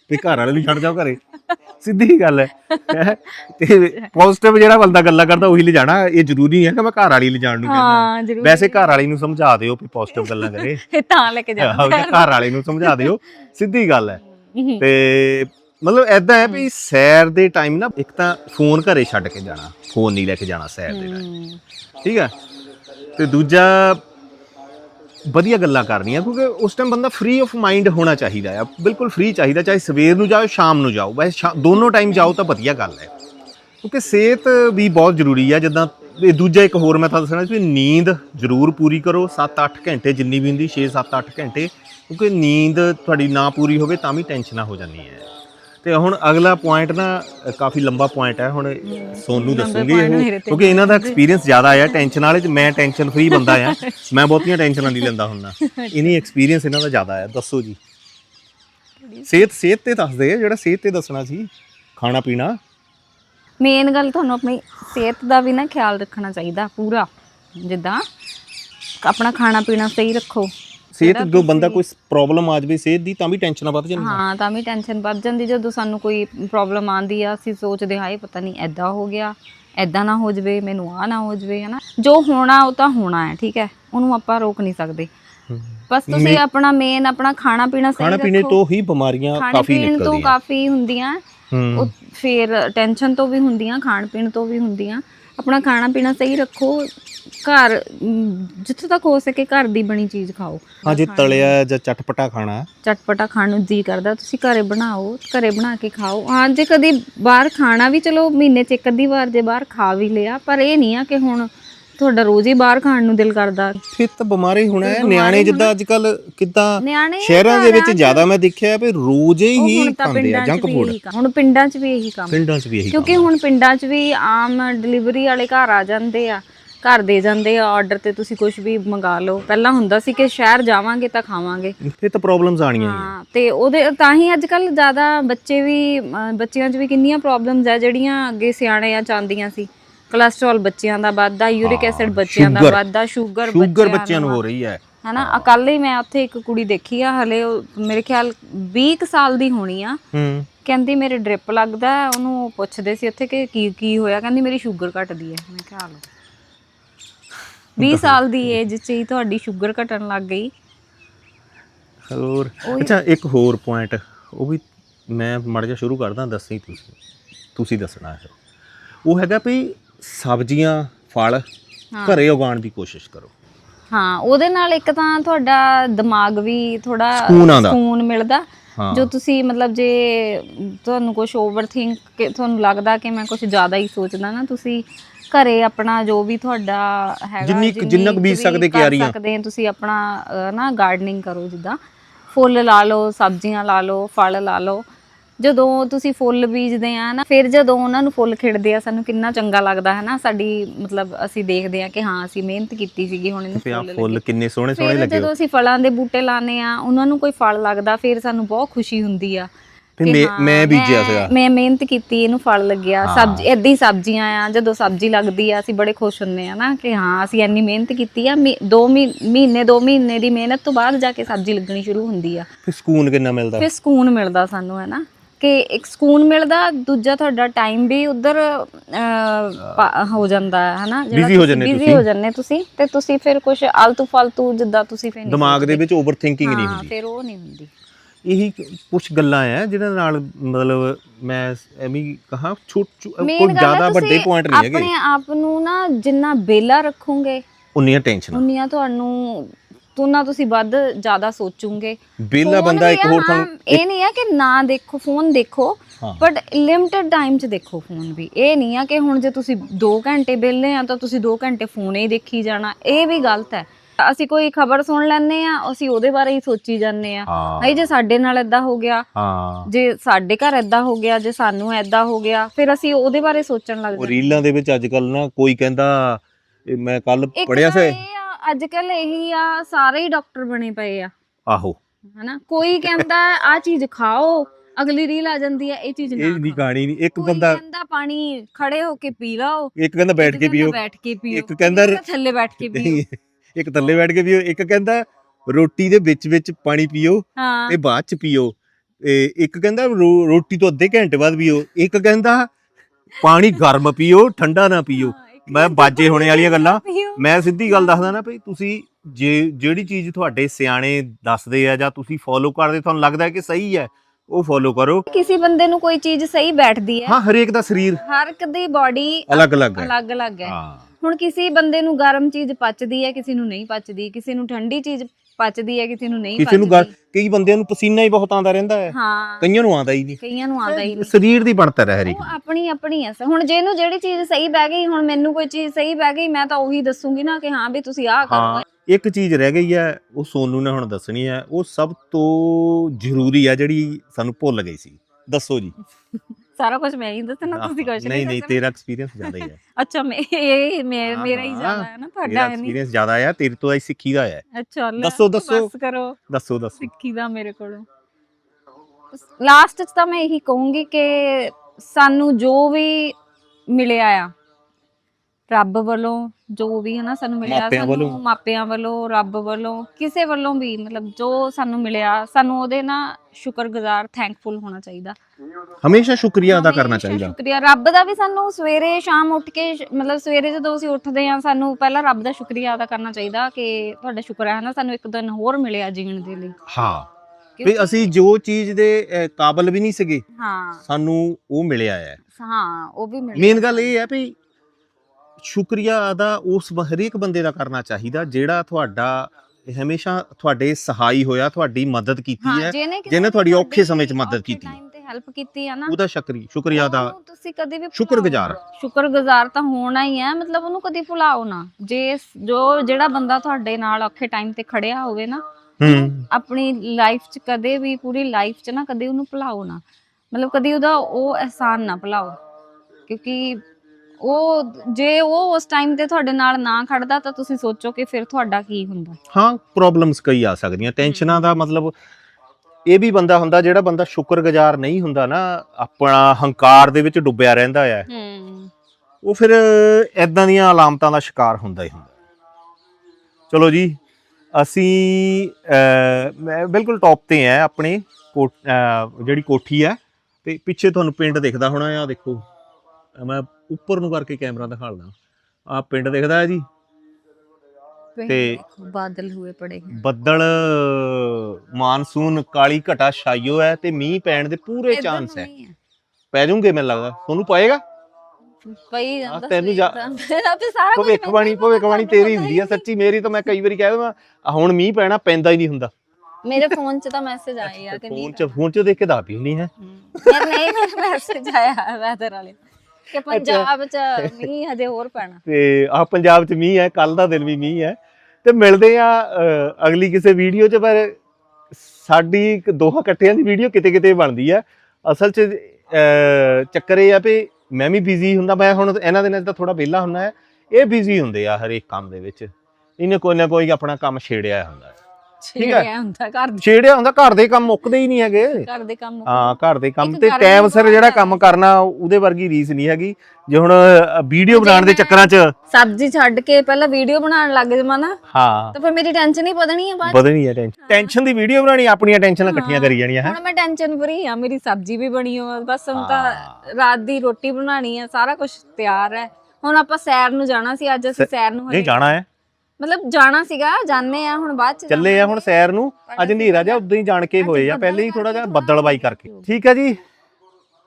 S1: ਤੇ ਘਰ ਵਾਲੇ ਨੂੰ ਛੱਡ ਜਾਓ ਘਰੇ। ਸਿੱਧੀ ਗੱਲ ਹੈ। ਹੈਂ? ਤੇ ਪੋਜ਼ਿਟਿਵ ਜਿਹੜਾ ਬੰਦਾ ਗੱਲਾਂ ਕਰਦਾ ਉਹੀ ਲੈ ਜਾਣਾ ਇਹ ਜ਼ਰੂਰੀ ਨਹੀਂ ਹੈ ਕਿ ਮੈਂ ਘਰ ਵਾਲੀ ਲੈ ਜਾਣ ਨੂੰ ਕਹਿੰਦਾ।
S2: ਹਾਂ ਜ਼ਰੂਰ
S1: ਵੈਸੇ ਘਰ ਵਾਲੀ ਨੂੰ ਸਮਝਾ ਦਿਓ ਵੀ ਪੋਜ਼ਿਟਿਵ ਗੱਲਾਂ ਕਰੇ।
S2: ਇਹ ਤਾਂ ਲੈ ਕੇ
S1: ਆਹੋ,
S2: ਜਾਂਦਾ।
S1: ਘਰ ਵਾਲੇ ਨੂੰ ਸਮਝਾ ਦਿਓ। ਸਿੱਧੀ ਗੱਲ ਹੈ। ਤੇ ਮਤਲਬ ਐਦਾਂ ਹੈ ਵੀ ਸੈਰ ਦੇ ਟਾਈਮ ਨਾ ਇੱਕ ਤਾਂ ਫੋਨ ਘਰੇ ਛੱਡ ਕੇ ਜਾਣਾ। ਫੋਨ ਨਹੀਂ ਲੈ ਕੇ ਜਾਣਾ ਸੈਰ ਦੇ ਟਾਈਮ ਠੀਕ ਹੈ। ਤੇ ਦੂਜਾ ਵਧੀਆ ਗੱਲਾਂ ਕਰਨੀਆਂ, ਕਿਉਂਕਿ ਉਸ ਟਾਈਮ ਬੰਦਾ ਫ੍ਰੀ ਆਫ ਮਾਈਂਡ ਹੋਣਾ ਚਾਹੀਦਾ ਆ। ਬਿਲਕੁਲ ਫ੍ਰੀ ਚਾਹੀਦਾ, ਚਾਹੇ ਸਵੇਰ ਨੂੰ ਜਾਓ, ਸ਼ਾਮ ਨੂੰ ਜਾਓ। ਵੈਸੇ ਸ਼ਾ- ਦੋਨੋਂ ਟਾਈਮ ਜਾਓ ਤਾਂ ਵਧੀਆ ਗੱਲ ਹੈ। ਕਿਉਂਕਿ ਸਿਹਤ ਵੀ ਬਹੁਤ ਜ਼ਰੂਰੀ ਆ, ਜਿੱਦਾਂ ਇਹ ਦੂਜਾ ਇੱਕ ਹੋਰ ਮੈਂ ਤੁਹਾਨੂੰ ਦੱਸਣਾ ਸੀ ਵੀ ਨੀਂਦ ਜ਼ਰੂਰ ਪੂਰੀ ਕਰੋ 7-8 ਘੰਟੇ ਜਿੰਨੀ ਵੀ ਹੁੰਦੀ 6-7-8 ਘੰਟੇ, ਕਿਉਂਕਿ ਨੀਂਦ ਤੁਹਾਡੀ ਨਾ ਪੂਰੀ ਹੋਵੇ ਤਾਂ ਵੀ ਟੈਨਸ਼ਨਾਂ ਹੋ ਜਾਂਦੀਆਂ ਹੈ। ਤੇ ਹੁਣ ਅਗਲਾ ਪੁਆਇੰਟ ਨਾ ਅ, ਕਾਫੀ ਲੰਬਾ ਪੁਆਇੰਟ ਹੈ। ਹੁਣ ਸੋਨੂੰ ਦੱਸੂਗੀ ਇਹ ਕਿਉਂਕਿ ਇਹਨਾਂ ਦਾ ਐਕਸਪੀਰੀਅੰਸ ਜ਼ਿਆਦਾ ਆ ਟੈਨਸ਼ਨ ਵਾਲੇ ਚ ਮੈਂ ਟੈਨਸ਼ਨ ਫ੍ਰੀ ਬੰਦਾ ਆ। ਮੈਂ ਬਹੁਤੀਆਂ ਟੈਨਸ਼ਨਾਂ ਨਹੀਂ ਲੈਂਦਾ ਹੁੰਦਾ ਇਨੀ ਐਕਸਪੀਰੀਅੰਸ ਇਹਨਾਂ ਦਾ ਜ਼ਿਆਦਾ ਆ ਦੱਸੋ ਜੀ। ਸਿਹਤ ਸਿਹਤ ਤੇ ਦੱਸਦੇ ਆ ਜਿਹੜਾ ਸਿਹਤ ਤੇ ਦੱਸਣਾ ਸੀ ਖਾਣਾ ਪੀਣਾ।
S2: ਮੇਨ ਗੱਲ ਤੁਹਾਨੂੰ ਆਪਣੀ ਸਿਹਤ ਦਾ ਵੀ ਨਾ ਖਿਆਲ ਰੱਖਣਾ ਚਾਹੀਦਾ ਪੂਰਾ। ਜਿੱਦਾਂ ਆਪਣਾ ਖਾਣਾ ਪੀਣਾ ਸਹੀ ਰੱਖੋ।
S1: ਸਿਹਤ ਜੋ ਬੰਦਾ ਕੋਈ ਪ੍ਰੋਬਲਮ ਆ ਜਾਵੇ ਸਿਹਤ ਦੀ ਤਾਂ ਵੀ ਟੈਨਸ਼ਨਾਂ ਵੱਧ ਜਾਂਦੀਆਂ
S2: ਹਾਂ ਤਾਂ ਵੀ ਟੈਨਸ਼ਨ ਵੱਧ ਜਾਂਦੀ ਜਦੋਂ ਸਾਨੂੰ ਕੋਈ ਪ੍ਰੋਬਲਮ ਆਂਦੀ ਆ ਅਸੀਂ ਸੋਚਦੇ ਹਾਏ ਪਤਾ ਨਹੀਂ ਐਦਾਂ ਹੋ ਗਿਆ ਐਦਾਂ ਨਾ ਹੋ ਜਵੇ ਮੈਨੂੰ ਆ ਨਾ ਹੋ ਜਵੇ ਹਨਾ। ਜੋ ਹੋਣਾ ਉਹ ਤਾਂ ਹੋਣਾ ਹੈ ਠੀਕ ਹੈ ਉਹਨੂੰ ਆਪਾਂ ਰੋਕ ਨਹੀਂ ਸਕਦੇ। ਬਸ ਤੁਸੀਂ ਆਪਣਾ ਮੇਨ ਆਪਣਾ ਖਾਣਾ ਪੀਣਾ ਸਹੀ
S1: ਖਾਣਾ
S2: ਰੱਖੋ।
S1: ਪੀਣੇ ਤੋਂ ਹੀ ਬਿਮਾਰੀਆਂ
S2: ਖਾਣੇ
S1: ਕਾਫੀ
S2: ਪੀਣ ਤੋਂ
S1: ਨਿਕਲਦੀਆਂ।
S2: ਕਾਫੀ ਹੁੰਦੀਆਂ। ਉਹ ਫਿਰ ਟੈਨਸ਼ਨ ਤੋਂ ਵੀ ਹੁੰਦੀਆਂ ਖਾਣ ਪੀਣ ਤੋਂ ਵੀ ਹੁੰਦੀਆਂ। ਆਪਣਾ ਖਾਣਾ ਪੀਣਾ ਸਹੀ ਰੱਖੋ ਘਰ ਮ, ਜਿੱਥੇ ਤੱਕ ਹੋ ਸਕੇ ਘਰ ਦੀ ਬਣੀ ਚੀਜ਼ ਖਾਓ।
S1: ਹਾਂ ਜੇ ਤਲਿਆ ਜਾਂ ਚਟਪਟਾ ਖਾਣਾ। ਹੈ,
S2: ਚਟਪਟਾ ਖਾਣ ਨੂੰ ਜੀ ਕਰਦਾ ਤੁਸੀਂ ਘਰੇ ਬਣਾਓ ਘਰੇ ਬਣਾ ਕੇ ਖਾਓ। ਹਾਂ ਜੇ ਕਦੀ ਬਾਹਰ ਖਾਣਾ ਵੀ ਚਲੋ ਮਹੀਨੇ ਚ ਇੱਕ ਅੱਧੀ ਵਾਰ ਜੇ ਬਾਹਰ ਖਾ ਵੀ ਲਿਆ ਪਰ ਇਹ ਨਹੀਂ ਆ ਕਿ ਹੁਣ ਤੁਹਾਡਾ ਰੋਜ਼ ਹੀ ਬਾਹਰ ਖਾਣ ਨੂੰ ਦਿਲ ਕਰਦਾ।
S1: ਫਿਰ ਤਾਂ ਬਿਮਾਰੀ ਹੋਣਾ ਹੈ। ਨਿਆਣੇ ਜਿੱਦਾਂ ਅੱਜ ਕੱਲ ਕਿੱਦਾਂ
S2: ਨਿਆਣੇ
S1: ਸ਼ਹਿਰਾਂ ਦੇ ਵਿੱਚ ਜ਼ਿਆਦਾ ਮੈਂ ਦੇਖਿਆ ਵੀ ਰੋਜ਼ ਹੀ
S2: ਹੁਣ ਤਾਂ
S1: ਖਾਂਦੇ ਆ
S2: ਪਿੰਡਾਂ ਚ
S1: ਜੰਕ
S2: ਵੀ
S1: ਫੂਡ
S2: ਇਹੀ ਕੰਮ। ਹੁਣ ਪਿੰਡਾਂ ਚ ਵੀ ਇਹੀ ਕੰਮ।
S1: ਪਿੰਡਾਂ 'ਚ ਵੀ ਇਹੀ
S2: ਕਿਉਂਕਿ ਹੁਣ ਪਿੰਡਾਂ 'ਚ ਵੀ ਆਮ ਡਿਲੀਵਰੀ ਵਾਲੇ ਘਰ ਆ ਜਾਂਦੇ ਆ। ਘਰ ਦੇ ਜਾਂਦੇ ਆ ਆਰਡਰ ਤੇ ਤੁਸੀਂ ਕੁਝ ਵੀ ਮੰਗਾ ਲਓ। ਪਹਿਲਾਂ ਹੁੰਦਾ ਸੀ ਕਿ ਸ਼ਹਿਰ ਜਾਵਾਂਗੇ ਤਾਂ ਖਾਵਾਂਗੇ।
S1: ਫਿਰ ਤਾਂ ਪ੍ਰੋਬਲਮਸ ਆਣੀਆਂ ਹੀ ਆ।
S2: ਹਾਂ ਤੇ ਉਹਦੇ ਤਾਂ ਹੀ ਅੱਜ ਕੱਲ ਜ਼ਿਆਦਾ ਬੱਚੇ ਵੀ ਬੱਚਿਆਂ 'ਚ ਵੀ ਕਿੰਨੀਆਂ ਪ੍ਰੋਬਲਮਸ ਆ ਜਿਹੜੀਆਂ ਅੱਗੇ ਸਿਆਣੇ ਆ ਚਾਹੁੰਦੀਆਂ ਸੀ। ਕੋਲੇਸਟ੍ਰੋਲ ਬੱਚਿਆਂ ਦਾ ਵੱਧਦਾ ਯੂਰਿਕ ਐਸਿਡ ਬੱਚਿਆਂ ਦਾ। ਵੱਧਦਾ ਸ਼ੂਗਰ
S1: ਸ਼ੂਗਰ ਬੱਚਿਆਂ ਨੂੰ ਹੋ ਰਹੀ ਹੈ।
S2: ਹਨਾ ਕੱਲ ਹੀ ਮੈਂ ਉੱਥੇ ਇੱਕ ਕੁੜੀ ਦੇਖੀ ਆ ਹਲੇ ਉਹ ਮੇਰੇ ਖਿਆਲ 20 ਕੁ ਸਾਲ ਦੀ ਹੋਣੀ ਆ।
S1: ਹੂੰ।
S2: ਕਹਿੰਦੀ ਮੇਰੇ ਡ੍ਰਿਪ ਲੱਗਦਾ ਹੈ। ਉਹਨੂੰ ਪੁੱਛਦੇ ਸੀ ਉੱਥੇ ਕਿ ਕੀ ਕੀ ਹੋਇਆ? ਕਹਿੰਦੀ ਮੇਰੀ ਸ਼ੂਗਰ ਘਟਦੀ ਹੈ। ਮੈਂ ਕਿਹਾ ਲਓ। 20 ਸਾਲ ਦੀ ਏਜ 'ਚ ਹੀ ਤੁਹਾਡੀ ਸ਼ੂਗਰ ਘਟਣ ਲੱਗ ਗਈ।
S1: ਹੋਰ। ਅੱਛਾ ਇੱਕ ਹੋਰ ਪੁਆਇੰਟ ਉਹ ਵੀ ਮੈਂ ਮੜ ਜਾ ਸ਼ੁਰੂ ਕਰਦਾ ਦੱਸੀ ਤੁਸੀਂ। ਤੁਸੀਂ ਦੱਸਣਾ ਹੈ। ਉਹ ਹੈਗਾ ਵੀ ਸਬਜ਼ੀਆਂ ਫਲ। ਘਰੇ ਉਗਾਉਣ ਦੀ ਕੋਸ਼ਿਸ਼ ਕਰੋ।
S2: ਹਾਂ ਉਹਦੇ ਨਾਲ ਇੱਕ ਤਾਂ ਤੁਹਾਡਾ ਦਿਮਾਗ ਵੀ ਥੋੜਾ
S1: ਸਕੂਨ
S2: ਮਿਲਦਾ। ਜੋ ਤੁਸੀਂ ਮਤਲਬ ਜੇ ਤੁਹਾਨੂੰ ਕੁਝ ਓਵਰਥਿੰਕ ਤੁਹਾਨੂੰ ਲੱਗਦਾ ਕਿ ਮੈਂ ਕੁਝ ਜ਼ਿਆਦਾ ਹੀ ਸੋਚਦਾ ਨਾ ਤੁਸੀਂ ਘਰੇ ਆਪਣਾ ਜੋ ਵੀ ਤੁਹਾਡਾ ਹੈਗਾ
S1: ਜਿੰਨੀ ਕੁ- ਜਿੰਨਾ ਕੁ ਬੀਜ
S2: ਵੀ
S1: ਸਕਦੇ
S2: ਕਰ
S1: ਕਿਆਰੀਆਂ।
S2: ਸਕਦੇ ਆ ਤੁਸੀਂ ਆਪਣਾ ਅਹ, ਨਾ ਗਾਰਡਨਿੰਗ ਕਰੋ ਜਿੱਦਾਂ। ਫੁੱਲ ਲਾ ਲਓ ਸਬਜ਼ੀਆਂ ਲਾ ਲਓ ਫਲ ਲਾ ਲਓ। ਜਦੋਂ ਤੁਸੀਂ ਫੁੱਲ ਬੀਜਦੇ ਆ ਨਾ ਫਿਰ ਜਦੋਂ ਉਹਨਾਂ ਨੂੰ ਫੁੱਲ ਖਿੜਦੇ ਆ ਸਾਨੂੰ ਕਿੰਨਾ ਚੰਗਾ ਲੱਗਦਾ ਹੈ ਨਾ ਸਾਡੀ ਮਤਲਬ ਅਸੀਂ ਦੇਖਦੇ ਆ ਕਿ ਹਾਂ ਅਸੀਂ ਮਿਹਨਤ ਕੀਤੀ ਸੀਗੀ ਹੁਣ ਇਹਨੂੰ
S1: ਤੇ ਆ
S2: ਫੁੱਲ
S1: ਕਿੰਨੇ ਸੋਹਣੇ ਸੋਹਣੇ
S2: ਫਿਰ
S1: ਲੱਗੇ।
S2: ਜਦੋਂ ਅਸੀਂ ਫਲਾਂ ਦੇ ਬੂਟੇ ਲਾਣੇ ਆ ਉਹਨਾਂ ਨੂੰ ਕੋਈ ਫਲ ਲੱਗਦਾ ਫਿਰ ਸਾਨੂੰ ਬਹੁਤ ਖੁਸ਼ੀ ਹੁੰਦੀ ਆ।
S1: ਤੇ
S2: ਕਿ
S1: ਮੈਂ
S2: ਹਾਂ,
S1: ਮੈਂ ਬੀਜਿਆ ਸੀਗਾ।
S2: ਮੈਂ ਮਿਹਨਤ ਕੀਤੀ ਇਹਨੂੰ ਫਲ ਲੱਗਿਆ।
S1: ਹਾਂ।
S2: ਸਬਜ਼ੀ ਏਦਾਂ ਹੀ ਸਬਜ਼ੀਆਂ ਆ ਜਦੋਂ ਸਬਜ਼ੀ ਲੱਗਦੀ ਆ ਅਸੀਂ ਬੜੇ ਖੁਸ਼ ਹੁੰਨੇ ਆ ਨਾ ਕਿ ਹਾਂ ਅਸੀਂ ਇੰਨੀ ਮਿਹਨਤ ਕੀਤੀ ਆ। ਮੀ- ਦੋ ਮਹੀ- ਮਹੀਨੇ ਦੋ ਮਹੀਨੇ ਦੀ ਮਿਹਨਤ ਤੋਂ ਬਾਅਦ ਜਾ ਕੇ ਸਬਜ਼ੀ ਲੱਗਣੀ ਸ਼ੁਰੂ ਹੁੰਦੀ ਆ।
S1: ਫਿਰ ਸਕੂਨ ਕਿੰਨਾ ਮਿਲਦਾ?
S2: ਫਿਰ ਸਕੂਨ ਮਿਲਦਾ ਸਾਨੂੰ ਹੈ ਨਾ? ਕਿ ਇੱਕ ਸਕੂਨ ਮਿਲਦਾ ਦੂਜਾ ਤੁਹਾਡਾ ਟਾਈਮ ਵੀ ਉਧਰ ਹੋ ਜਾਂਦਾ ਹੈ ਨਾ?
S1: Busy ਹੋ ਜਾਂਦੇ
S2: ਬਿਜ਼ੀ
S1: ਤੁਸੀਂ।
S2: ਹੋ ਜਾਂਦੇ ਤੁਸੀਂ ਤੇ ਤੁਸੀਂ ਫਿਰ ਕੁਝ ਆਲਤੂ ਫਾਲਤੂ ਜਿੱਦਾਂ ਤੁਸੀਂ ਫਿਰ ਨਹੀਂ
S1: ਦਿਮਾਗ ਦੇ
S2: ਸੋਚਦੇ।
S1: ਵਿੱਚ ਓਵਰਥਿੰਕਿੰਗ ਨਹੀਂ
S2: ਹਾਂ
S1: ਹੁੰਦੀ।
S2: ਫਿਰ ਉਹ ਨਹੀਂ ਹੁੰਦੀ।
S1: ਇਹੀ ਕੁਝ ਗੱਲਾਂ ਆ ਜਿਹਨਾਂ ਨਾਲ ਮਤਲਬ ਮੈਂ ਐਵੇਂ ਹੀ ਕਹਾ ਛੋਟ ਕੋਈ ਜ਼ਿਆਦਾ ਵੱਡੇ ਪੁਆਇੰਟ ਨਹੀਂ ਹੈਗੇ।
S2: ਆਪਣੇ ਆਪ ਨੂੰ ਨਾ ਜਿੰਨਾ ਬੇਲਾ ਰੱਖੋਗੇ
S1: ਉਨੀਆਂ ਟੈਨਸ਼ਨ
S2: ਉਨੀਆਂ ਤੁਹਾਨੂੰ ਤੁਨਾ ਤੁਸੀਂ ਵੱਧ ਜ਼ਿਆਦਾ ਸੋਚੋਗੇ।
S1: ਬੇਲਾ ਬੰਦਾ ਇੱਕ ਹੋਰ ਤੁਹਾਨੂੰ
S2: ਇਹ ਨਹੀਂ ਆ ਕਿ ਨਾ ਦੇਖੋ ਫੋਨ ਦੇਖੋ। ਬਟ ਲਿਮਟਿਡ ਟਾਈਮ 'ਚ ਦੇਖੋ ਫੋਨ ਵੀ। ਇਹ ਨਹੀਂ ਆ ਕਿ ਹੁਣ ਜੇ ਤੁਸੀਂ 2 ਘੰਟੇ ਵਿਹਲੇ ਆ ਤਾਂ ਤੁਸੀਂ 2 ਘੰਟੇ ਫੋਨ ਹੀ ਦੇਖੀ ਜਾਣਾ। ਇਹ ਵੀ ਗਲਤ ਹੈ ਅਸੀਂ ਕੋਈ ਖਬਰ ਸੁਣ ਲੈਂਦੇ ਆ ਅਸੀਂ ਉਹਦੇ ਬਾਰੇ ਹੀ ਸੋਚੀ ਜਾਂਦੇ ਆ
S1: ਹਾਂ।
S2: ਹਾਈ ਜੇ ਸਾਡੇ ਨਾਲ ਇਦਾਂ ਹੋ ਗਿਆ
S1: ਹਾਂ।
S2: ਜੇ ਸਾਡੇ ਘਰ ਇਦਾਂ ਹੋ ਗਿਆ ਜੇ ਸਾਨੂੰ ਇਦਾਂ ਹੋ ਗਿਆ ਫਿਰ ਅਸੀਂ ਉਹਦੇ ਬਾਰੇ ਸੋਚਣ ਲੱਗ
S1: ਉਹ
S2: ਜਾਂਦੇ
S1: ਰੀਲਾਂ ਦੇ ਵਿੱਚ ਅੱਜ ਕੱਲ ਨਾ ਕੋਈ ਕਹਿੰਦਾ ਇਹ ਮੈਂ ਕੱਲ
S2: ਇੱਕ
S1: ਪੜਿਆ
S2: ਤਾਂ
S1: ਸੀ।
S2: ਇਹ ਆ ਅੱਜ ਕੱਲ ਇਹੀ ਆ ਸਾਰੇ ਹੀ ਡਾਕਟਰ ਬਣੇ ਪਏ ਆ।
S1: ਆਹੋ।
S2: ਹਨਾ ਕੋਈ ਕਹਿੰਦਾ ਆ ਚੀਜ਼ ਖਾਓ ਅਗਲੀ ਰੀਲ ਆ ਜਾਂਦੀ ਹੈ ਇਹ ਚੀਜ਼ ਨਾ
S1: ਇਹ ਨਹੀਂ
S2: ਖਾਓ।
S1: ਕਹਾਣੀ ਨਹੀਂ ਇੱਕ
S2: ਕੋਈ
S1: ਬੰਦਾ
S2: ਕਹਿੰਦਾ ਪਾਣੀ ਖੜੇ ਹੋ ਕੇ ਪੀ ਲਓ
S1: ਇੱਕ ਕਹਿੰਦਾ ਬੈਠ
S2: ਇੱਕ
S1: ਕੇ
S2: ਕਹਿੰਦਾ
S1: ਪੀਓ
S2: ਬੈਠ ਕੇ ਪੀਓ
S1: ਇੱਕ ਕਹਿੰਦਾ
S2: ਇੱਕ ਥੱਲੇ ਬੈਠ ਕੇ ਪੀਓ।
S1: ਇੱਕ ਥੱਲੇ ਬੈਠ ਕੇ ਪੀਓ ਇੱਕ ਕਹਿੰਦਾ ਰੋਟੀ ਦੇ ਵਿੱਚ ਵਿੱਚ ਪਾਣੀ ਪੀਓ
S2: ਹਾਂ।
S1: ਤੇ ਬਾਅਦ ਚ ਪੀਓ। ਤੇ ਇੱਕ ਕਹਿੰਦਾ ਰੋ- ਰੋਟੀ ਤੋਂ ਅੱਧੇ ਘੰਟੇ ਬਾਅਦ ਪੀਓ ਇੱਕ ਕਹਿੰਦਾ ਪਾਣੀ ਗਰਮ ਪੀਓ ਠੰਡਾ ਨਾ ਪੀਓ। ਮੈਂ ਬਾਜੇ ਹੋਣੇ ਵਾਲੀਆਂ ਗੱਲਾਂ। ਮੈਂ ਸਿੱਧੀ ਗੱਲ ਦੱਸਦਾ ਨਾ ਭਈ ਤੁਸੀਂ ਜੇ ਜਿਹੜੀ ਚੀਜ਼ ਤੁਹਾਡੇ ਸਿਆਣੇ ਦੱਸਦੇ ਆ ਜਾਂ ਤੁਸੀਂ ਫੋਲੋ ਕਰਦੇ ਤੁਹਾਨੂੰ ਲੱਗਦਾ ਹੈ ਕਿ ਸਹੀ ਹੈ ਉਹ ਫੋਲੋ ਕਰੋ।
S2: ਕਿਸੇ ਬੰਦੇ ਨੂੰ ਕੋਈ ਚੀਜ਼ ਸਹੀ ਬੈਠਦੀ ਹੈ।
S1: ਹਾਂ ਹਰੇਕ ਦਾ ਸਰੀਰ।
S2: ਹਰ ਇੱਕ ਦੀ ਬਾਡੀ
S1: ਅਲੱਗ-ਅਲੱਗ ਹੈ।
S2: ਅਲੱਗ-ਅਲੱਗ ਹੈ।
S1: ਹਾਂ।
S2: ਹੁਣ ਕਿਸੇ ਬੰਦੇ ਨੂੰ ਗਰਮ ਚੀਜ਼ ਪਚਦੀ ਹੈ ਕਿਸੇ ਨੂੰ ਨਹੀਂ ਪਚਦੀ ਕਿਸੇ ਨੂੰ ਠੰਡੀ ਚੀਜ਼ ਪਚਦੀ ਹੈ ਕਿਸੇ ਨੂੰ ਨਹੀਂ
S1: ਕਿਸੇ ਨੂੰ ਗੱਲ- ਕਈ ਬੰਦਿਆਂ ਨੂੰ ਪਸੀਨਾ ਹੀ ਬਹੁਤ ਆਉਂਦਾ ਰਹਿੰਦਾ ਹੈ।
S2: ਹਾਂ।
S1: ਕਈਆਂ ਨੂੰ ਆਉਂਦਾ ਹੀ ਨਹੀਂ।
S2: ਕਈਆਂ ਨੂੰ ਆਉਂਦਾ ਹੀ ਨਹੀਂ।
S1: ਸਰੀਰ ਦੀ ਬਣਤਰ ਹੈ ਹਰੇਕ
S2: ਉਹ। ਆਪਣੀ ਆਪਣੀ ਹੈ ਹੁਣ ਜਿਹਨੂੰ ਜਿਹੜੀ ਚੀਜ਼ ਸਹੀ ਬਹਿ ਗਈ ਹੁਣ ਮੈਨੂੰ ਕੋਈ ਚੀਜ਼ ਸਹੀ ਬਹਿ ਗਈ ਮੈਂ ਤਾਂ ਉਹੀ ਦੱਸੂਗੀ ਨਾ ਕਿ ਹਾਂ ਵੀ ਤੁਸੀਂ ਆਹ ਕਰੋ।
S1: ਹਾਂ ਇੱਕ ਚੀਜ਼ ਰਹਿ ਗਈ ਹੈ ਉਹ ਸੋਨੂ ਨੇ ਹੁਣ ਦੱਸਣੀ ਹੈ ਉਹ ਸਭ ਤੋਂ ਜ਼ਰੂਰੀ ਹੈ ਜਿਹੜੀ ਸਾਨੂੰ ਭੁੱਲ ਗਈ ਸੀ। ਦੱਸੋ ਜੀ।
S2: ਸਾਰਾ ਕੁਝ ਮੈਂ ਹੀ ਦੱਸਣਾ ਤੁਸੀਂ ਕੁਝ
S1: ਨਹੀਂ ਨਹੀਂ ਤੇਰਾ ਐਕਸਪੀਰੀਅੰਸ ਜ਼ਿਆਦਾ ਹੀ ਹੈ।
S2: ਅੱਛਾ ਮੈਂ ਇਹ ਮੇਰਾ ਹੀ। ਜ਼ਿਆਦਾ ਹੈ ਨਾ ਤੁਹਾਡਾ ਨਹੀਂ
S1: ਐਕਸਪੀਰੀਅੰਸ ਜ਼ਿਆਦਾ ਹੈ ਤੇਰੇ ਤੋਂ ਹੀ ਸਿੱਖੀ ਦਾ ਹੈ
S2: ਅੱਛਾ
S1: ਦੱਸੋ, ਦੱਸੋ।
S2: ਬਸ ਕਰੋ।
S1: ਦੱਸੋ ਦੱਸੋ।
S2: ਸਿੱਖੀ ਦਾ ਮੇਰੇ ਕੋਲੋਂ। ਲਾਸਟ 'ਚ ਤਾਂ ਮੈਂ ਇਹੀ ਕਹੂੰਗੀ ਕਿ ਸਾਨੂੰ ਜੋ ਵੀ ਮਿਲਿਆ ਆ ਰੱਬ ਵੱਲੋਂ ਜੋ ਵੀ ਹੈ ਨਾ ਸਾਨੂੰ ਮਿਲਿਆ
S1: ਮਾਪਿਆਂ ਵੱਲੋਂ।
S2: ਸਾਨੂੰ ਮਾਪਿਆਂ ਵੱਲੋਂ ਰੱਬ ਵੱਲੋਂ ਕਿਸੇ ਵੱਲੋਂ ਵੀ ਮਤਲਬ ਜੋ ਸਾਨੂੰ ਮਿਲਿਆ ਸਾਨੂੰ ਉਹਦੇ ਨਾਲ ਸ਼ੁਕਰਗੁਜ਼ਾਰ ਥੈਂਕਫੁਲ ਹੋਣਾ ਚਾਹੀਦਾ।
S1: ਹਮੇਸ਼ਾ ਸ਼ੁਕਰੀਆ ਅਦਾ ਕਰਨਾ
S2: ਹਮੇਸ਼ਾ
S1: ਚਾਹੀਦਾ।
S2: ਸ਼ੁਕਰੀਆ। ਰੱਬ ਦਾ ਵੀ ਸਾਨੂੰ ਸਵੇਰੇ ਸ਼ਾਮ ਉੱਠ ਕੇ ਸ਼- ਮਤਲਬ ਸਵੇਰੇ ਜਦੋਂ ਅਸੀਂ ਉੱਠਦੇ ਹਾਂ ਸਾਨੂੰ ਪਹਿਲਾਂ ਰੱਬ ਦਾ ਸ਼ੁਕਰੀਆ ਅਦਾ ਕਰਨਾ ਚਾਹੀਦਾ ਕਿ ਤੁਹਾਡਾ ਸ਼ੁਕਰ ਹੈ ਨਾ ਸਾਨੂੰ ਇੱਕ ਦਿਨ ਹੋਰ ਮਿਲਿਆ ਜੀਣ ਦੇ ਲਈ।
S1: ਹਾਂ। ਵੀ
S2: ਕਿਉਂਕਿ-
S1: ਅਸੀਂ ਜੋ ਚੀਜ਼ ਦੇ ਅਹ, ਕਾਬਿਲ ਵੀ ਨਹੀਂ ਸੀਗੇ
S2: ਹਾਂ।
S1: ਸਾਨੂੰ ਉਹ ਮਿਲਿਆ ਹੈ।
S2: ਹਾਂ ਉਹ ਵੀ ਮਿਲਿਆ।
S1: ਮੇਨ ਗੱਲ ਇਹ ਹੈ ਵੀ ਸ਼ੁਕਰੀਆ ਅਦਾ ਉਸ ਹਰੇਕ ਬੰਦੇ ਦਾ ਕਰਨਾ ਚਾਹੀਦਾ ਜਿਹੜਾ ਤੁਹਾਡਾ ਹਮੇਸ਼ਾ ਤੁਹਾਡੇ ਸਹਾਈ ਹੋਇਆ ਤੁਹਾਡੀ ਮਦਦ ਕੀਤੀ
S2: ਹਾਂ
S1: ਹੈ
S2: ਜਿਹਨੇ
S1: ਤੁਹਾਡੀ ਔਖੇ ਸਮੇਂ 'ਚ ਮਦਦ ਕੀਤੀ। ਹੈ।
S2: ਹੈਲਪ ਕੀਤੀ ਆ ਨਾ।
S1: ਉਹਦਾ ਸ਼ੁਕਰੀ ਸ਼ੁਕਰੀਆ ਦਾ
S2: ਤੁਸੀਂ ਕਦੇ ਵੀ
S1: ਸ਼ੁਕਰਗੁਜ਼ਾਰ।
S2: ਸ਼ੁਕਰਗੁਜ਼ਾਰ ਤਾਂ ਹੋਣਾ ਹੀ ਹੈ ਮਤਲਬ ਉਹਨੂੰ ਕਦੀ ਭੁਲਾਓ ਨਾ। ਜੇ ਜੋ ਜਿਹੜਾ ਬੰਦਾ ਤੁਹਾਡੇ ਨਾਲ ਔਖੇ ਟਾਈਮ ਤੇ ਖੜਿਆ ਹੋਵੇ ਨਾ
S1: ਹੂੰ।
S2: ਆਪਣੀ ਲਾਈਫ 'ਚ ਕਦੇ ਵੀ ਪੂਰੀ ਲਾਈਫ 'ਚ ਨਾ ਕਦੇ ਉਹਨੂੰ ਭੁਲਾਓ ਨਾ। ਮਤਲਬ ਕਦੀ ਉਹਦਾ ਉਹ ਅਹਿਸਾਨ ਨਾ ਭੁਲਾਓ। ਕਿਉਂਕਿ ਉਹ ਜੇ ਉਹ ਉਸ ਟਾਈਮ ਤੇ ਤੁਹਾਡੇ ਨਾਲ ਨਾ ਖੜਦਾ ਤਾਂ ਤੁਸੀਂ ਸੋਚੋ ਕਿ ਫਿਰ ਤੁਹਾਡਾ ਕੀ ਹੁੰਦਾ।
S1: ਹਾਂ ਪ੍ਰੋਬਲਮਸ ਕਈ ਆ ਸਕਦੀਆਂ। ਟੈਨਸ਼ਨਾਂ ਦਾ ਮਤਲਬ ਇਹ ਵੀ ਬੰਦਾ ਹੁੰਦਾ ਜਿਹੜਾ ਬੰਦਾ ਸ਼ੁਕਰਗੁਜ਼ਾਰ ਨਹੀਂ ਹੁੰਦਾ ਨਾ ਆਪਣਾ ਹੰਕਾਰ ਦੇ ਵਿੱਚ ਡੁੱਬਿਆ ਰਹਿੰਦਾ ਹੂੰ। ਉਹ ਫਿਰ ਐਦਾਂ ਦੀਆਂ ਅਲਾਮਤਾਂ ਦਾ ਸ਼ਿਕਾਰ ਹੁੰਦਾ ਹੀ ਹੁੰਦਾ। ਚਲੋ ਜੀ ਅਸੀਂ ਅਹ, ਮੈਂ ਬਿਲਕੁਲ ਟੌਪ ਤੇ ਆ ਆਪਣੇ ਅਹ, ਜਿਹੜੀ ਕੋਠੀ ਹੈ। ਤੇ ਪਿੱਛੇ ਤੁਹਾਨੂੰ ਪਿੰਡ ਦਿਖਦਾ ਹੋਣਾ ਆ ਦੇਖੋ। ਅਹ ਮੈਂ ਉੱਪਰ ਨੂੰ ਕਰਕੇ ਕੈਮਰਾ ਦਿਖਾਲਦਾ ਆ ਪਿੰਡ ਦਿਖਦਾ ਜੀ। ਤੇ
S2: ਬਾਦਲ ਹੋਏ ਪੜੇ
S1: ਬੱਦਲ ਮਾਨਸੂਨ ਕਾਲੀ ਘਟਾ ਛਾਇਓ ਹੈ ਤੇ ਮੀਂਹ ਪੈਣ ਦੇ ਪੂਰੇ ਚਾਂਸ ਹੈ। ਪੈ ਜੂਗੇ ਮੈਨੂੰ ਲੱਗਦਾ। ਤੁਹਾਨੂੰ ਪਏਗਾ?
S2: ਪਈ ਜਾਂਦਾ
S1: ਤੈਨੂੰ
S2: ਮੇਰਾ ਤੇ। ਸਾਰਾ ਕੁਝ
S1: ਭਵਿੱਖਬਾਣੀ ਭਵਿੱਖਬਾਣੀ ਤੇਰੀ ਹੁੰਦੀ ਆ ਸੱਚੀ। ਮੇਰੀ ਤਾਂ ਮੈਂ ਕਈ ਵਾਰੀ ਕਹਿ ਦਵਾਂ ਹੁਣ ਮੀਂਹ ਪੈਣਾ ਪੈਂਦਾ ਹੀ ਨਹੀਂ ਹੁੰਦਾ।
S2: ਮੇਰੇ ਫੋਨ 'ਚ ਤਾਂ ਮੈਸੇਜ ਆਇਆ ਕਿ ਨਹੀਂ ਫੋਨ
S1: 'ਚ ਫੋਨ 'ਚ ਦੇਖ ਕੇ ਦਾਪੀ ਹੁੰਨੀ ਹੈ
S2: ਨਹੀਂ ਮੈਸੇਜ ਆਇਆ ਵੈਦਰ ਵਾਲੇ ਕਿ ਪੰਜਾਬ 'ਚ ਮੀਂਹ ਹਜੇ ਹੋਰ ਪੈਣਾ।
S1: ਤੇ ਆ ਪੰਜਾਬ ਚ ਮੀਂਹ ਹੈ ਕੱਲ ਦਾ ਦਿਨ ਵੀ ਮੀਂਹ ਹੈ। ਤੇ ਮਿਲਦੇ ਆ ਅਗਲੀ ਕਿਸੇ ਵੀਡੀਓ ਚ ਪਰ ਸਾਡੀ ਇੱਕ ਦੋਹਾਂ ਇਕੱਠਿਆਂ ਦੀ ਵੀਡੀਓ ਕਿਤੇ ਕਿਤੇ ਬਣਦੀ ਹੈ। ਅਸਲ ਚ ਚੱਕਰ ਇਹ ਆ ਵੀ ਮੈਂ ਵੀ ਬਿਜ਼ੀ ਹੁੰਦਾ ਮੈਂ ਹੁਣ ਇਹਨਾਂ ਦਿਨਾਂ 'ਚ ਤਾਂ ਥੋੜਾ ਵਿਹਲਾ ਹੁੰਦਾ ਹੈ। ਇਹ ਬਿਜ਼ੀ ਹੁੰਦੇ ਆ ਹਰੇਕ ਕੰਮ ਦੇ ਵਿੱਚ। ਇਹਨੇ ਕੋਈ ਨਾ ਕੋਈ ਆਪਣਾ ਕੰਮ ਛੇੜਿਆ ਹੁੰਦਾ ਹੈ। ਠੀਕ ਹੈ।
S2: ਛੇੜਿਆ ਹੁੰਦਾ ਘਰ ਦੇ।
S1: ਛੇੜਿਆ ਹੁੰਦਾ ਘਰ ਦੇ ਕੰਮ ਮੁੱਕਦੇ ਹੀ ਨਹੀਂ ਹੈਗੇ।
S2: ਘਰ ਦੇ ਕੰਮ
S1: ਹਾਂ ਘਰ ਦੇ ਕੰਮ ਤੇ ਟਾਈਮ ਸਿਰ ਜਿਹੜਾ ਕੰਮ ਕਰਨਾ ਉਹਦੇ ਵਰਗੀ ਰੀਸ ਨਹੀਂ ਹੈਗੀ। ਜੇ ਹੁਣ ਵੀਡੀਓ ਬਣਾਉਣ ਦੇ ਚੱਕਰਾਂ 'ਚ
S2: ਸਬਜ਼ੀ ਛੱਡ ਕੇ ਪਹਿਲਾਂ ਵੀਡੀਓ ਬਣਾਉਣ ਲੱਗ ਜਾਵਾਂ ਨਾ
S1: ਹਾਂ।
S2: ਤਾਂ ਫਿਰ ਮੇਰੀ ਟੈਨਸ਼ਨ ਹੀ ਵਧਣੀ ਆ ਬਾਅਦ।
S1: ਵਧਣੀ ਹੈ। ਟੈਨਸ਼ਨ ਟੈਨਸ਼ਨ ਦੀ ਵੀਡੀਓ ਬਣਾਣੀ ਆਪਣੀਆਂ ਟੈਨਸ਼ਨਾਂ ਇਕੱਠੀਆਂ ਕਰੀ ਜਾਣੀਆਂ ਹੈ।
S2: ਹੁਣ ਮੈਂ ਟੈਨਸ਼ਨ ਫਰੀ ਆ ਮੇਰੀ ਸਬਜ਼ੀ ਵੀ ਬਣੀ ਹੋ ਬਸ ਹੁਣ ਤਾਂ। ਰਾਤ ਦੀ ਰੋਟੀ ਬਣਾਣੀ ਆ ਸਾਰਾ ਕੁਝ ਤਿਆਰ ਹੈ। ਹੁਣ ਆਪਾਂ ਸੈਰ ਨੂੰ ਜਾਣਾ ਸੀ ਅੱਜ ਅਸੀਂ ਸੈਰ ਨੂੰ
S1: ਨਹੀਂ ਜਾਣਾ ਹੈ।
S2: ਮਤਲਬ ਜਾਣਾ ਸੀਗਾ ਜਾਣੇ ਆ ਹੁਣ ਬਾਅਦ ਚ
S1: ਚੱਲੇ ਆ ਹੁਣ। ਸੈਰ ਨੂੰ। ਅੱਜ ਹਨੇਰਾ ਜਿਹਾ ਉਦੋਂ ਹੀ ਜਾਣ ਕੇ ਹੋਏ ਆ। ਪਹਿਲੇ ਹੀ ਥੋੜਾ ਜਿਹਾ ਬੱਦਲਬਾਈ ਕਰਕੇ। ਠੀਕ ਹੈ ਜੀ?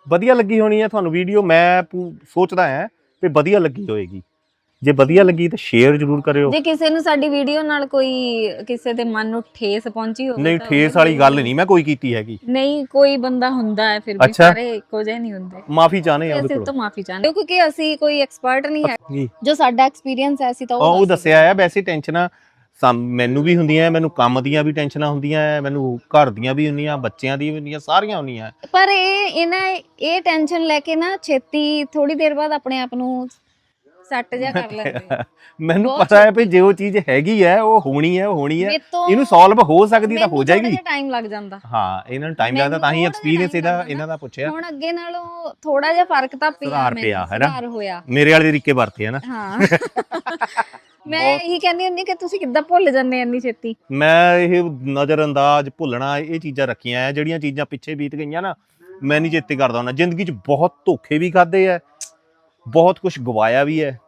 S1: ਵਧੀਆ ਲੱਗੀ ਹੋਣੀ ਹੈ ਤੁਹਾਨੂੰ ਵੀਡੀਓ। ਮੈਂ ਸੋਚਦਾ ਹਾਂ ਵੀ ਵਧੀਆ ਲੱਗੀ ਹੋਏਗੀ। ਜੇ ਵਧੀਆ ਲੱਗੀ ਤਾਂ ਸ਼ੇਅਰ ਜ਼ਰੂਰ ਕਰਿਓ।
S2: ਜੇ ਕਿਸੇ ਨੂੰ ਸਾਡੀ ਵੀਡੀਓ ਨਾਲ ਕੋਈ ਕਿਸੇ ਦੇ ਮਨ ਨੂੰ ਠੇਸ ਪਹੁੰਚੀ ਹੋਵੇ
S1: ਨਹੀਂ
S2: ਤਾਂ
S1: ਠੇਸ ਵਾਲੀ ਗੱਲ ਨਹੀਂ ਮੈਂ ਕੋਈ ਕੀਤੀ ਹੈਗੀ।
S2: ਨਹੀਂ ਕੋਈ ਬੰਦਾ ਹੁੰਦਾ ਹੈ ਫਿਰ ਵੀ
S1: ਅੱਛਾ।
S2: ਸਾਰੇ ਇੱਕੋ ਜਿਹੇ ਨਹੀਂ ਹੁੰਦੇ।
S1: ਮਾਫੀ ਚਾਹਨੇ ਆ ਉਹਦੇ
S2: ਅਸੀਂ
S1: ਕੋਲ।
S2: ਮਾਫੀ ਚਾਹੁੰਦੇ ਹਾਂ, ਕਿਉਂਕਿ ਅਸੀਂ ਕੋਈ ਐਕਸਪਰਟ ਨਹੀਂ ਹੈ।
S1: ਜੀ।
S2: ਜੋ ਸਾਡਾ ਐਕਸਪੀਰੀਅੰਸ ਹੈ ਅਸੀਂ ਤਾਂ
S1: ਉਹ ਉਹ
S2: ਦੱਸ
S1: ਦੱਸਿਆ ਹੈ। ਵੈਸੇ ਟੈਨਸ਼ਨਾਂ ਸਮ ਮੈਨੂੰ ਵੀ ਹੁੰਦੀਆਂ ਮੈਨੂੰ ਕੰਮ ਦੀਆਂ ਵੀ ਟੈਨਸ਼ਨਾਂ ਹੁੰਦੀਆਂ ਹੈ, ਮੈਨੂੰ ਘਰ ਦੀਆਂ ਵੀ ਹੁੰਦੀਆਂ ਬੱਚਿਆਂ ਦੀਆਂ ਵੀ ਹੁੰਦੀਆਂ ਸਾਰੀਆਂ ਹੁੰਦੀਆਂ।
S2: ਪਰ ਇਹ ਇਹਨਾਂ ਇਹ ਟੈਨਸ਼ਨ ਲੈ ਕੇ ਨਾ ਛੇਤੀ ਥੋੜੀ ਦੇਰ ਬਾਅਦ ਆਪਣੇ ਆਪ ਨੂੰ ਸੈੱਟ ਜਿਹਾ ਕਰ ਲੈਂਦੇ।
S1: ਮੈਨੂੰ
S2: ਬਹੁਤ
S1: ਪਤਾ ਹੈ ਵੀ ਜੇ ਉਹ ਚੀਜ਼ ਹੈਗੀ ਹੈ ਉਹ ਹੋਣੀ ਹੈ ਉਹ ਹੋਣੀ ਹੈ। ਇਹਨੂੰ ਸੋਲਵ ਹੋ ਸਕਦੀ ਤਾਂ ਹੋ ਜਾਏਗੀ।
S2: ਟਾਈਮ ਲੱਗ ਜਾਂਦਾ।
S1: ਹਾਂ ਇਹਨਾਂ ਨੂੰ ਟਾਈਮ ਲੱਗਦਾ ਤਾਂ ਹੀ
S2: ਥੋੜ੍ਹਾ
S1: ਐਕਸਪੀਰੀਅੰਸ
S2: time
S1: ਇਹਦਾ
S2: ਲੱਗਦਾ।
S1: ਇਹਨਾਂ ਦਾ ਪੁੱਛਿਆ।
S2: ਹੁਣ ਅੱਗੇ ਨਾਲੋਂ ਥੋੜਾ ਜਿਹਾ ਫ਼ਰਕ ਤਾਂ ਪਿਆ
S1: ਸੁਧਾਰ
S2: ਮੈਨੂੰ,
S1: ਪਿਆ, ਹੈ ਨਾ?
S2: ਸੁਧਾਰ ਹੋਇਆ।
S1: ਮੇਰੇ ਵਾਲੇ ਤਰੀਕੇ ਵਰਤੇ ਹੈ ਨਾ।
S2: ਹਾਂ। ਮੈਂ ਇਹੀ ਕਹਿੰਦੀ ਹੁੰਦੀ ਕਿ ਤੁਸੀਂ ਕਿੱਦਾਂ ਭੁੱਲ ਜਾਂਦੇ ਇੰਨੀ ਛੇਤੀ?
S1: ਮੈਂ ਇਹ ਨਜ਼ਰ ਅੰਦਾਜ਼ ਭੁੱਲਣਾ ਇਹ ਚੀਜ਼ਾਂ ਰੱਖੀਆਂ ਆ ਜਿਹੜੀਆਂ ਚੀਜ਼ਾਂ ਪਿੱਛੇ ਬੀਤ ਗਈਆਂ ਨਾ ਮੈਂ ਨਹੀਂ ਚੇਤੇ ਕਰਦਾ ਹੁੰਦਾ। ਜ਼ਿੰਦਗੀ 'ਚ ਬਹੁਤ ਧੋਖੇ ਵੀ ਖਾਦੇ ਆ ਬਹੁਤ ਕੁਝ ਗਵਾਇਆ ਵੀ ਹੈ।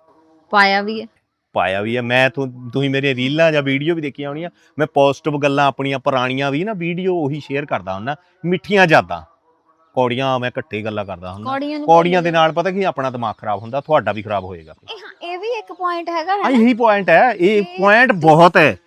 S2: ਪਾਇਆ ਵੀ ਹੈ।
S1: ਪਾਇਆ ਵੀ ਹੈ। ਮੈਂ ਤੁ- ਤੁਸੀਂ ਮੇਰੇ ਰੀਲਾਂ ਜਾਂ ਵੀਡੀਓ ਵੀ ਦੇਖੀਆਂ ਹੋਣੀਆਂ। ਮੈਂ ਪੋਜ਼ਿਟਿਵ ਗੱਲਾਂ ਆਪਣੀਆਂ ਪੁਰਾਣੀਆਂ ਵੀ ਨਾ ਵੀਡੀਓ ਉਹੀ ਸ਼ੇਅਰ ਕਰਦਾ ਹੁੰਦਾ। ਮਿੱਠੀਆਂ ਯਾਦਾਂ। ਕੌੜੀਆਂ ਮੈਂ ਘੱਟੇ ਗੱਲਾਂ ਕਰਦਾ ਹੁੰਦਾ।
S2: ਕੌੜੀਆਂ ਨੂੰ
S1: ਕੌੜੀਆਂ ਦੇ ਨਾਲ ਪਤਾ ਕੀ ਆਪਣਾ ਦਿਮਾਗ ਖਰਾਬ ਹੁੰਦਾ ਤੁਹਾਡਾ ਵੀ ਖਰਾਬ ਹੋਏਗਾ।
S2: ਇਹ ਹਾਂ, ਇਹ ਵੀ ਇੱਕ ਪੁਆਇੰਟ ਹੈਗਾ
S1: ਆ
S2: ਹੈ
S1: ਇਹੀ ਪੁਆਇੰਟ ਹੈ। ਇਹ ਪੁਆਇੰਟ ਬਹੁਤ ਹੈ।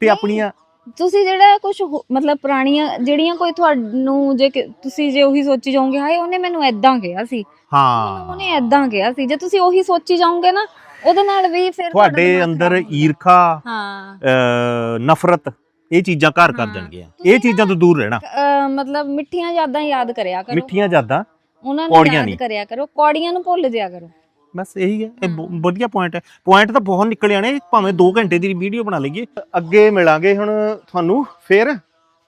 S1: ਤੇ ਆਪਣੀਆਂ
S2: ਤੁਸੀਂ ਜਿਹੜਾ ਕੁਝ ਮਤਲਬ ਪੁਰਾਣੀਆਂ ਜਿਹੜੀਆਂ ਕੋਈ ਤੁਹਾਨੂੰ ਜੇ ਕਿ- ਤੁਸੀਂ ਜੇ ਉਹੀ ਸੋਚੀ ਜਾਓਗੇ ਹਾਏ ਉਹਨੇ ਮੈਨੂੰ ਐਦਾਂ ਕਿਹਾ ਸੀ।
S1: ਹਾਂ।
S2: ਉਹਨੇ ਐਦਾਂ ਕਿਹਾ ਸੀ। ਜੇ ਤੁਸੀਂ ਉਹੀ ਸੋਚੀ ਜਾਓਗੇ ਨਾ ਉਹਦੇ ਨਾਲ ਵੀ ਫਿਰ ਤੁਹਾਡਾ
S1: ਤੁਹਾਡੇ
S2: ਦਿਮਾਗ
S1: ਅੰਦਰ
S2: ਖਰਾਬ।
S1: ਈਰਖਾ
S2: ਹਾਂ।
S1: ਅਹ, ਨਫ਼ਰਤ ਇਹ ਚੀਜ਼ਾਂ ਘਰ ਕਰ
S2: ਹਾਂ।
S1: ਦੇਣਗੀਆਂ
S2: ਤੁਸੀਂ
S1: ਇਹ ਚੀਜ਼ਾਂ ਤੋਂ ਦੂਰ ਰਹਿਣਾ।
S2: ਅਹ ਮਤਲਬ ਮਿੱਠੀਆਂ ਯਾਦਾਂ ਯਾਦ ਕਰਿਆ ਕਰੋ।
S1: ਮਿੱਠੀਆਂ ਯਾਦਾਂ
S2: ਉਹਨਾਂ ਨੂੰ
S1: ਕੌੜੀਆਂ
S2: ਯਾਦ
S1: ਨਹੀਂ।
S2: ਕਰਿਆ ਕਰੋ। ਕੌੜੀਆਂ ਨੂੰ ਭੁੱਲ ਜਿਆ ਕਰੋ।
S1: ਬਸ ਇਹੀ ਹੈ ਇਹ ਵਧੀਆ ਪੁਆਇੰਟ ਹੈ। ਪੁਆਇੰਟ ਤਾਂ ਬਹੁਤ ਨਿਕਲ ਆਣੇ ਭਾਵੇਂ 2 ਘੰਟੇ ਦੀ ਵੀਡੀਓ ਬਣਾ ਲਈਏ। ਅੱਗੇ ਮਿਲਾਂਗੇ ਹੁਣ ਤੁਹਾਨੂੰ ਫਿਰ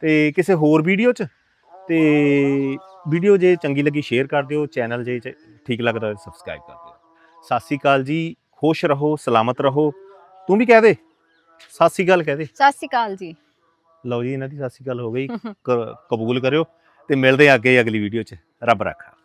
S1: ਤੇ ਕਿਸੇ ਹੋਰ ਵੀਡੀਓ 'ਚ। ਤੇ ਵੀਡੀਓ ਜੇ ਚੰਗੀ ਲੱਗੀ ਸ਼ੇਅਰ ਕਰ ਦਿਓ। ਚੈਨਲ ਜੇ ਚ- ਠੀਕ ਲੱਗਦਾ ਸਬਸਕ੍ਰਾਈਬ ਕਰ ਦਿਓ। ਸਤਿ ਸ਼੍ਰੀ ਅਕਾਲ ਜੀ। ਖੁਸ਼ ਰਹੋ ਸਲਾਮਤ ਰਹੋ। ਤੂੰ ਵੀ ਕਹਿ ਦੇ। ਸਤਿ ਸ਼੍ਰੀ ਅਕਾਲ ਕਹਿ ਦੇ।
S2: ਸਤਿ ਸ਼੍ਰੀ ਅਕਾਲ ਜੀ।
S1: ਲਓ ਜੀ ਇਹਨਾਂ ਦੀ ਸਤਿ ਸ਼੍ਰੀ ਅਕਾਲ ਹੋ ਗਈ। ਕ- ਕਬੂਲ ਕਰਿਓ ਤੇ ਮਿਲਦੇ ਹਾਂ ਅੱਗੇ ਅਗਲੀ ਵੀਡੀਓ 'ਚ। ਰੱਬ ਰੱਖਾ।